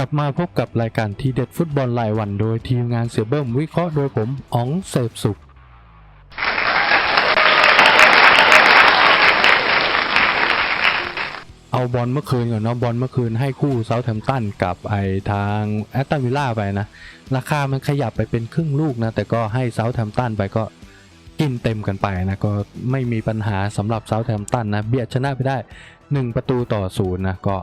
กลับมาพบกับรายการทีเด็ดฟุตบอลรายวันโดยทีมงานเสือเบิ้มวิเคราะห์โดยผมอ๋องเสพสุข เอาบอลเมื่อคืนก่อนเนาะบอลเมื่อคืนให้คู่เซาท์แฮมป์ตันกับไอทางแอตตันวิลล่าไปนะ ราคามันขยับไปเป็นครึ่งลูกนะ แต่ก็ให้เซาท์แฮมป์ตันไปก็กินเต็มกันไปนะก็ไม่มีปัญหาสำหรับเซาท์แฮมป์ตันนะเบียดชนะไปได้ 1 ประตูต่อศูนย์นะก็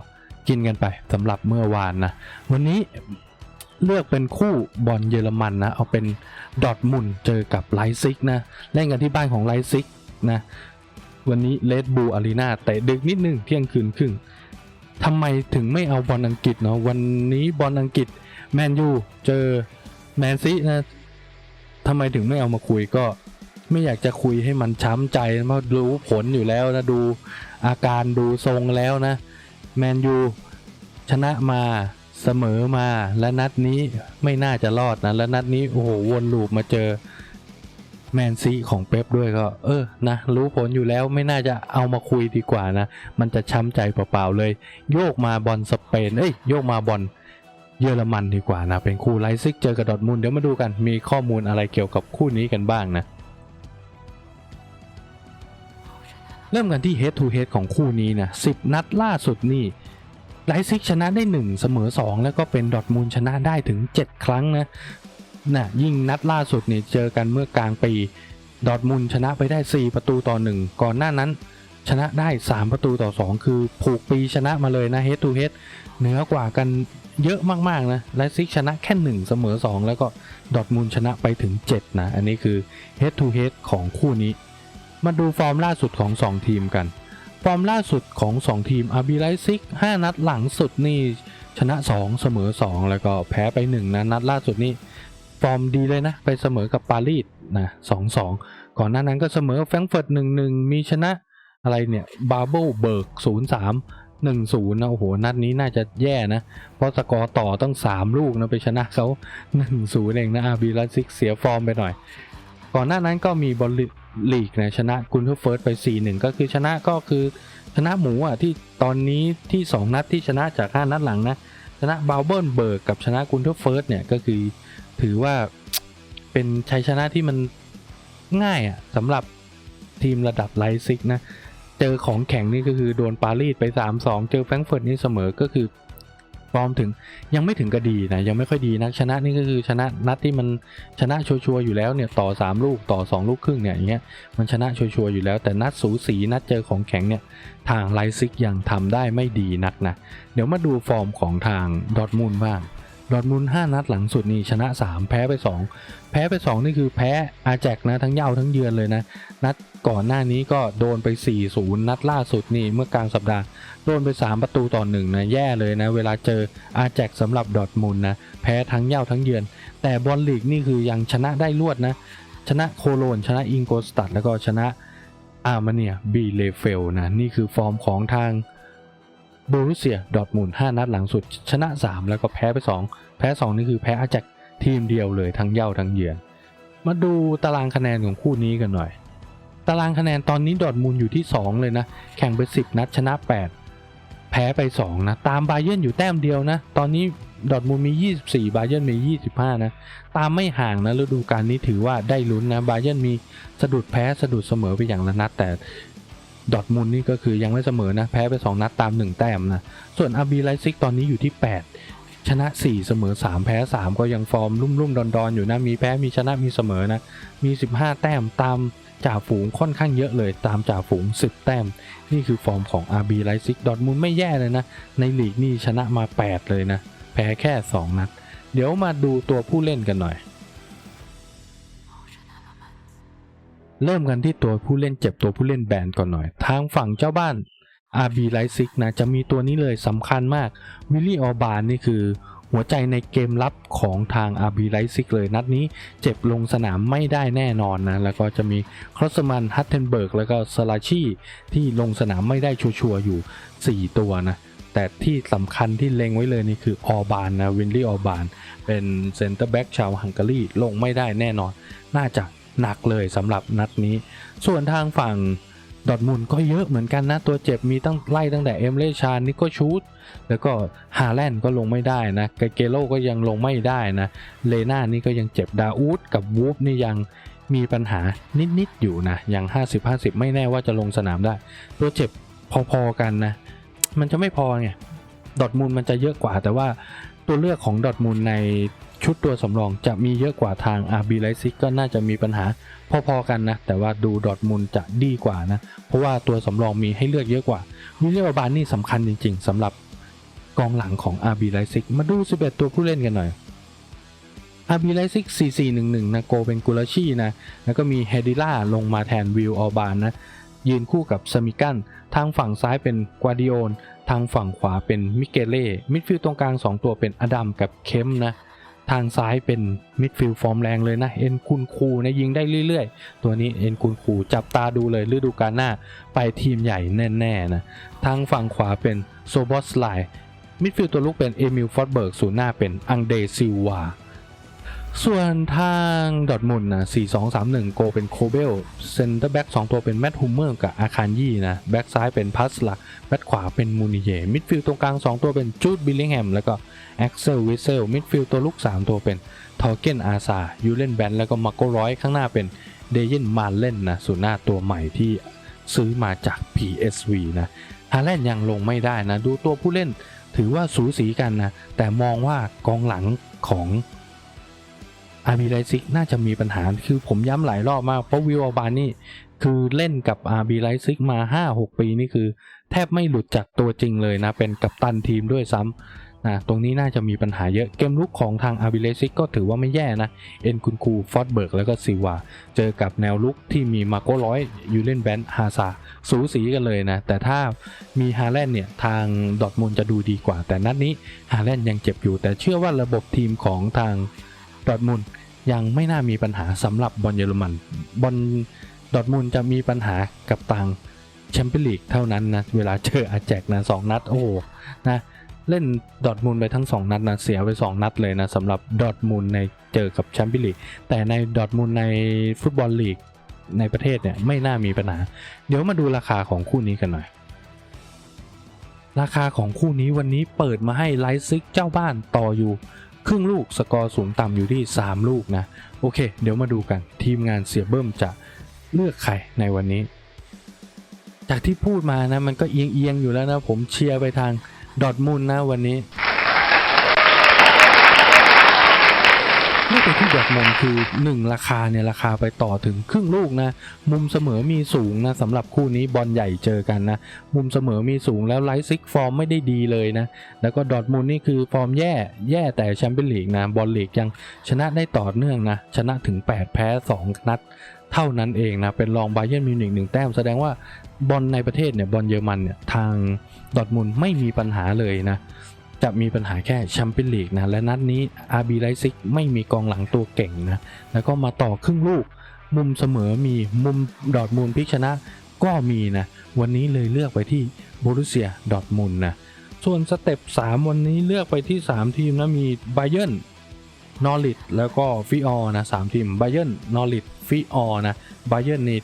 กินกันไปสำหรับเมื่อวานนะ วันนี้เลือกเป็นคู่บอลเยอรมันนะ เอาเป็นดอทมุนเจอกับไลซิกนะ เล่นกันที่บ้านของไลซิกนะ วันนี้เลดบูอารีนาแต่ดึกนิดนึงเที่ยงคืนครึ่งทำไมถึงไม่เอาบอลอังกฤษเนาะวันนี้บอลอังกฤษแมนยูเจอแมนซีนะทำไมถึงไม่เอามาคุยก็ไม่อยากจะคุยให้มันช้ำใจเพราะรู้ผลอยู่แล้วนะดูอาการดูทรงแล้วนะ แมนยูชนะมาเสมอมาและนัดนี้ไม่น่าจะรอดนะ และนัดนี้โอ้โหวนลูปมาเจอแมนซีของเป๊ปด้วยก็ เออนะรู้ผลอยู่แล้วไม่น่าจะเอามาคุยดีกว่านะ มันจะช้ำใจเปล่าๆเลย โยกมาบอลสเปนเอ้ยโยกมาบอลเยอรมันดีกว่านะ เป็นคู่ไลซิกเจอกับดอทมุนเดี๋ยวมาดูกันมีข้อมูลอะไรเกี่ยวกับคู่นี้กันบ้างนะ เริ่มกันที่ head to head ของคู่นี้นะ10นัดล่าสุดนี่ไลซิกชนะได้ 1 เสมอ 2 แล้วก็เป็นดอทมุนด์ชนะได้ถึง 7 ครั้งนะน่ะยิ่งนัดล่าสุดนี่เจอกันเมื่อกลางปีดอทมุนด์ชนะไปได้ 4 ประตูต่อ 1 ก่อนหน้านั้น ชนะได้ 3 ประตูต่อ 2 คือผูกปีชนะมาเลยนะ head to head เหนือกว่ากันเยอะมาก ๆ นะไลซิกชนะแค่ 1 เสมอ 2 แล้วก็ดอทมุนด์ชนะไปถึง 7 นะ อันนี้คือ head to head ของคู่นี้ มาดูฟอร์มล่าสุดของ 2 ทีมกัน ฟอร์มล่าสุดของ 2 ทีมอาบีไลซิก5นัดหลังสุดนี่ชนะ 2 เสมอ 2 แล้วก็แพ้ไป 1 นะ นัดล่าสุดนี่ฟอร์มดีเลยนะ ไปเสมอกับปารีสนะสองสองก่อนหน้านั้นก็เสมอแฟรงเฟิร์ตหนึ่งหนึ่งมีชนะอะไรเนี่ยบาเบิลเบิร์กศูนย์สามหนึ่งศูนย์นะโอ้โห นัดนี้น่าจะแย่นะ เพราะสกอร์ต่อตั้งสามลูกนะไปชนะเขาหนึ่งศูนย์เองนะอาบีลาซิกเสียฟอร์มไปหน่อย ก่อนหน้านั้นก็มีบอลลี กนะชนะกุนเทอร์เฟิร์สไป 4-1 ก็คือชนะก็คือชนะหมูอะที่ตอนนี้ที่ 2 นัดที่ชนะจาก 5 นัดหลังนะชนะบาเบิลเบิร์กกับชนะกุนเทอร์เฟิร์สเนี่ยก็คือถือว่าเป็นชัยชนะที่มันง่ายอะสำหรับทีมระดับไลซิกนะ เจอของแข็งนี่ก็คือโดนปารีสไป 3-2 เจอแฟรงก์เฟิร์ตนี่เสมอก็คือ ฟอร์มถึงยังไม่ถึงกระดีนะยังไม่ค่อยดีนะชนะนี่ก็คือชนะนัดที่มันชนะชัวร์อยู่แล้วเนี่ยต่อ 3 ลูกต่อ 2 ลูกครึ่งเนี่ยอย่างเงี้ยมันชนะชัวร์อยู่แล้วแต่นัดสูสีนัดเจอของแข็งเนี่ยทางไลซิกยังทำได้ไม่ดีนักนะเดี๋ยวมาดูฟอร์มของทางดอทมูลบ้าง ดอทมุนด์5นัดหลังสุดนี่ชนะ 3 แพ้ไป 2 แพ้ไป 2 นี่คือแพ้อาแจกนะทั้งเย้าทั้งเยือนเลยนะ นัดก่อนหน้านี้ก็โดนไป 4-0 นัดล่าสุดนี่เมื่อกลางสัปดาห์ โดนไป 3 ประตูต่อ1นะแย่เลยนะ เวลาเจออาแจกสำหรับดอทมุนนะแพ้ทั้งเย้าทั้งเยือน แต่บอลลีกนี่คือยังชนะได้รวดนะชนะโคโลนชนะอิงโกสตัดแล้วก็ชนะอาร์มาเนียบีเลเฟลนะนี่คือฟอร์มของทาง บรูเซียดอทมุนด์5นัดหลังสุด ชนะ 3 แล้วก็แพ้ไป 2 แพ้ 2 นี่คือแพ้อาจากทีมเดียวเลยทั้งเย่าทั้งเยือน มาดูตารางคะแนนของคู่นี้กันหน่อย ตารางคะแนนตอนนี้ดอทมุนด์อยู่ที่ 2 เลยนะ แข่งไป 10 นัดชนะ 8 แพ้ไป 2 นะ ตามบาเยิร์นอยู่แต้มเดียวนะ ตอนนี้ดอทมุนด์มี 24 บาเยิร์นมี 25 นะ ตามไม่ห่างนะฤดูกาลนี้ถือว่าได้ลุ้นนะ บาเยิร์นมีสะดุดแพ้สะดุดเสมอไปอย่างละนัดแต่ ดอทมุนนี่ก็คือยังไม่เสมอนะ แพ้ไป 2 นัดตาม 1 แต้มนะ ส่วนอาบีไลซิกตอนนี้อยู่ที่ 8 ชนะ 4 เสมอ 3 แพ้ 3 ก็ยังฟอร์มรุ่มรุ่มดอนดอนๆอยู่นะ มีแพ้มีชนะมีเสมอนะ มี 15 แต้มตามจ่าฝูงค่อนข้างเยอะเลยตามจ่าฝูง 10 แต้ม นี่คือฟอร์มของ RB ไลซิกดอทมุนไม่แย่เลยนะ ในลีกนี่ชนะมา 8 เลยนะ แพ้แค่ 2 นัด เดี๋ยวมาดูตัวผู้เล่นกันหน่อย เริ่มกันที่ตัวผู้เล่นเจ็บตัวผู้เล่นแบนก่อนหน่อย ทางฝั่งเจ้าบ้าน RB ไลซิกนะจะมีตัวนี้เลยสำคัญมากวิลลี่ออบานนี่คือ หัวใจในเกมรับของทาง RB ไลซิกเลยนัดนี้เจ็บลงสนามไม่ได้แน่นอนนะ แล้วก็จะมีครอสมันฮัตเทนเบิร์กแล้วก็สลาชีที่ลงสนามไม่ได้ชัวร์อยู่ 4 ตัวนะแต่ที่สำคัญที่เล็งไว้เลยนี่คือออบานนะวินลี่ออบานเป็นเซนเตอร์แบ็กชาวฮังการีลงไม่ได้แน่นอน น่าจะ หนักเลยสำหรับนัดนี้ ส่วนทางฝั่งดอทมุนก็เยอะเหมือนกันนะ ตัวเจ็บมีตั้งไล่ตั้งแต่เอมเลชานนิโกชูดแล้วก็ฮาแลนด์ก็ลงไม่ได้นะกาเกโลก็ยังลงไม่ได้นะเลน่านี่ก็ยังเจ็บดาอูดกับวูฟนี่ยังมีปัญหานิดๆอยู่นะยัง 50-50 ไม่แน่ว่าจะลงสนามได้ ตัวเจ็บพอๆกันนะ มันจะไม่พอไงดอทมุนด์มันจะเยอะกว่าแต่ว่าตัวเลือกของดอทมุนด์ใน ชุดตัวสำรองจะมีเยอะกว่าทางอาร์บีไลซิกก็น่าจะมีปัญหาพอๆกันนะ แต่ว่าดูดอทมุนด์จะดีกว่านะ เพราะว่าตัวสำรองมีให้เลือกเยอะกว่าวิลเลียมบานนี่สำคัญจริง ๆสำหรับกองหลังของ RB Leipzig มาดู 11 ตัวผู้เล่นกันหน่อย RB Leipzig 4411 นะ โกเป็นกุลาชีนะ แล้วก็มีเฮดิล่าลงมาแทนวิลออบานนะ ยืนคู่กับสมิกัน ทางฝั่งซ้ายเป็นกวาดิโอน ทางฝั่งขวาเป็นมิเกเล่ มิดฟิลด์ตรงกลาง 2 ตัวเป็นอดัมกับเคมนะ ทางซ้ายเป็นมิดฟิลด์ฟอร์มแรงเลยนะ เอ็นคุนคูนะยิงได้เรื่อยๆ ตัวนี้เอ็นคุนคูจับตาดูเลยฤดูกาลหน้าไปทีมใหญ่แน่ๆนะ ทางฝั่งขวาเป็นโซบอสไลมิดฟิลด์ตัวลุกเป็นเอมิลฟอร์เบิร์กศูนย์หน้าเป็นอังเดซิลวา ส่วนทางดอทมุนนะ 4-2-3-1 โกเป็นโคเบล เซนเตอร์แบ็ก2ตัวเป็นแมตต์ฮูเมอร์กับอาคารยี่นะ แบ็กซ้ายเป็นพัสลักแบ็กขวาเป็นมูนิเย มิดฟิลด์ตรงกลาง 2 ตัวเป็นจูดบิลลิงแฮม แล้วก็แอ็กเซลวิเซล มิดฟิลด์ตัวลุก 3 ตัวเป็นทอร์เกนอาซายูเลนแบนแล้วก็มาโกร้อยข้างหน้าเป็นเดยินมาเล่นนะศูนหน้าตัวใหม่ที่ซื้อมาจาก PSV นะฮาแลนด์ยังลงไม่ได้นะ ดูตัวผู้เล่นถือว่าสูสีกันนะ แต่มองว่ากองหลังของ อาร์บีไลซิกน่าจะมีปัญหาคือผมย้ำหลายรอบมาก เพราะวิวอัลบานนี่คือเล่นกับอาร์บีไลซิกมา 5-6 ปีนี่คือ แทบไม่หลุดจากตัวจริงเลยนะ เป็นกัปตันทีมด้วยซ้ำนะตรงนี้น่าจะมีปัญหาเยอะเกมลุกของทางอาร์บีไลซิกก็ถือว่าไม่แย่นะ เอ็นคุนคูฟอสเบิร์กแล้วก็ซิวา เจอกับแนวลุกที่มีมาโกร้อยยูเลนแบนฮาซาสูสีกันเลยนะ แต่ถ้ามีฮาแลนด์เนี่ย ทางดอทมุนจะดูดีกว่า แต่นัดนี้ฮาแลนด์ยังเจ็บอยู่ แต่เชื่อว่าระบบทีมของทาง ดอทมุนยังไม่น่ามีปัญหาสำหรับบอลเยอรมันบอลดอทมุนจะมีปัญหากับทางแชมเปี้ยนลีกเท่านั้นนะ เวลาเจออาแจกนะสองนัดโอ้โหนะเล่นดอทมุนไปทั้ง 2 นัดนะเสียไป 2 นัดเลยนะสำหรับดอทมุนในเจอกับแชมเปี้ยนลีกแต่ในดอทมุนในฟุตบอลลีกในประเทศเนี่ยไม่น่ามีปัญหา เดี๋ยวมาดูราคาของคู่นี้กันหน่อย ราคาของคู่นี้วันนี้เปิดมาให้ไลฟ์ซิกเจ้าบ้านต่ออยู่ ครึ่งลูกสกอร์สูงต่ำอยู่ที่ 3 ลูกนะ โอเค เดี๋ยวมาดูกันทีมงานเสียเบิ้มจะเลือกใครในวันนี้ จากที่พูดมานะมันก็เอียงเอียงๆอยู่แล้วนะ ผมเชียร์ไปทางดอทมุนนะวันนี้ เลือก ไปที่ดอร์ทมุนคือ 1 ราคาเนี่ยราคาไปต่อถึงครึ่งลูกนะ มุมเสมอมีสูงนะสำหรับคู่นี้บอลใหญ่เจอกันนะ มุมเสมอมีสูงแล้วไลฟ์ซิกฟอร์มไม่ได้ดีเลยนะ แล้วก็ดอทมุนนี่คือฟอร์มแย่แย่แต่แชมเปี้ยนลีกนะบอลลีกยังชนะได้ต่อเนื่องนะ ชนะถึง 8 แพ้ 2 นัดเท่านั้นเองนะ เป็นรองไบเยนมิวนิกหนึ่งแต้มแสดงว่าบอลในประเทศเนี่ยบอลเยอรมันเนี่ยทางดอทมุนไม่มีปัญหาเลยนะ จะมีปัญหาแค่แชมเปี้ยนลีกนะ และนัดนี้ RB Leipzig ไม่มีกองหลังตัวเก่งนะ แล้วก็มาต่อครึ่งลูก มุมเสมอมีมุมดอร์ทมุนด์พลิกชนะก็มีนะ วันนี้เลยเลือกไปที่บรุเซียดอร์ทมุนด์นะ ส่วนสเต็ป 3 วันนี้เลือกไปที่ 3 ทีมนะมีไบเยนนอริดแล้วก็ฟิออนะสามทีมไบเยนนอริดฟิออนะไบเยนนี่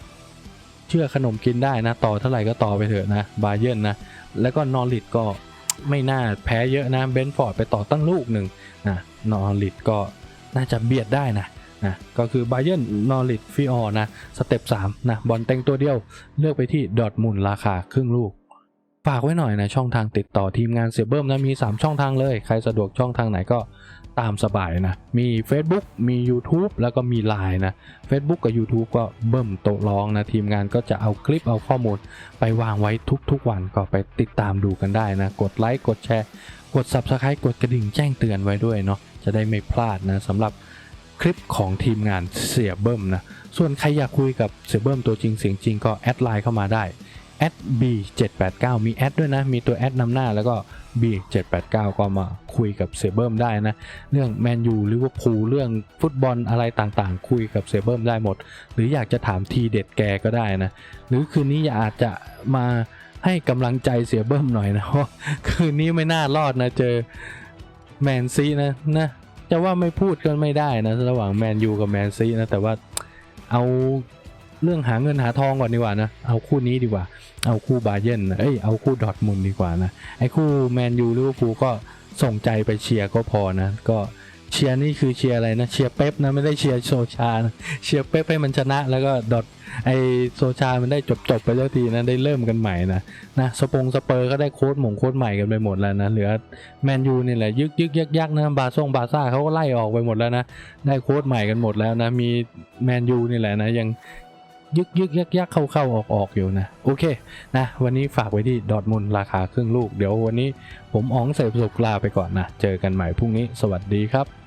เชื่อขนมกินได้นะ ต่อเท่าไหร่ก็ต่อไปเถอะนะไบเยนนะแล้วก็นอริดก็ ไม่น่าแพ้เยอะนะเบนฟอร์ดไปต่อตั้งลูกหนึ่งนะนอริดก็น่าจะเบียดได้นะนะก็คือไบเยนนอริดฟิออนะสเต็ป3นะบอลเต็งตัวเดียวเลือกไปที่ดอทมุนราคาครึ่งลูกฝากไว้หน่อยนะช่องทางติดต่อทีมงานเสียเบิ้มนะมี 3 ช่องทางเลย ใครสะดวกช่องทางไหนก็ ตามสบายนะ มี Facebook มี YouTube แล้วก็มี Line นะ Facebook กับ YouTube ก็เบิ้มโตร้องนะ ทีมงานก็จะเอาคลิปเอาข้อมูล ไปวางไว้ทุกๆวันก็ไปติดตามดูกันได้นะ กดไลค์กดแชร์ กด Subscribe กดกระดิ่งแจ้งเตือนไว้ด้วยเนาะจะได้ไม่พลาดนะสำหรับคลิปของทีมงานเสียเบิ้มนะ ส่วนใครอยากคุยกับเสียเบิ้มตัวจริงเสียงจริงก็แอดไลน์เข้ามาได้แอด B789 มีแอดด้วยนะ มีตัวแอดนำหน้าแล้วก็ B789 ก็มาคุยกับเซเบิร์มได้นะ เรื่องแมนยูลิเวอร์พูลเรื่องฟุตบอลอะไรต่างๆ คุยกับเซเบิร์มได้หมด หรืออยากจะถามทีเด็ดแกก็ได้นะ หรือคืนนี้อยากอาจจะมาให้กำลังใจเสียเบิ้มหน่อยนะเพราคืนนี้ไม่น่ารอดนะเจอแมนซีนะนะจะว่าไม่พูดก็ไม่ได้นะ ระหว่างแมนยูกับแมนซีนะ แต่ว่าเอา เรื่องหาเงินหาทองก่อนดีกว่านะ เอาคู่นี้ดีกว่า เอาคู่บาเยนเอ้ย เอาคู่ดอทมุนดีกว่านะ ไอ้คู่แมนยูลิเวอร์พูลก็ส่งใจไปเชียร์ก็พอนะ ก็เชียร์นี่คือเชียร์อะไรนะ เชียร์เป๊ปนะไม่ได้เชียร์โซชานะเชียร์เป๊ปให้มันชนะ แล้วก็ดอทไอโซชา มันได้จบจบไปแล้วทีนะได้เริ่มกันใหม่นะนะสปงสเปอร์ก็ได้โค้ดหม่งโค้ดใหม่กันไปหมดแล้วนะเหลือแมนยูนี่แหละยึกยึกยักยักนะบาซ่งบาซ่าเขาก็ไล่ออกไปหมดแล้วนะได้โค้ดใหม่กันหมดแล้วนะมีแมนยูนี่แหละนะยัง ยึกยึกยักยักเข้าเข้าออกออกอยู่นะ โอเคนะวันนี้ฝากไว้ที่ดอทมุนราคาครึ่งลูก เดี๋ยววันนี้ผมอ๋องเสพสุกลาไปก่อนนะ เจอกันใหม่พรุ่งนี้สวัสดีครับ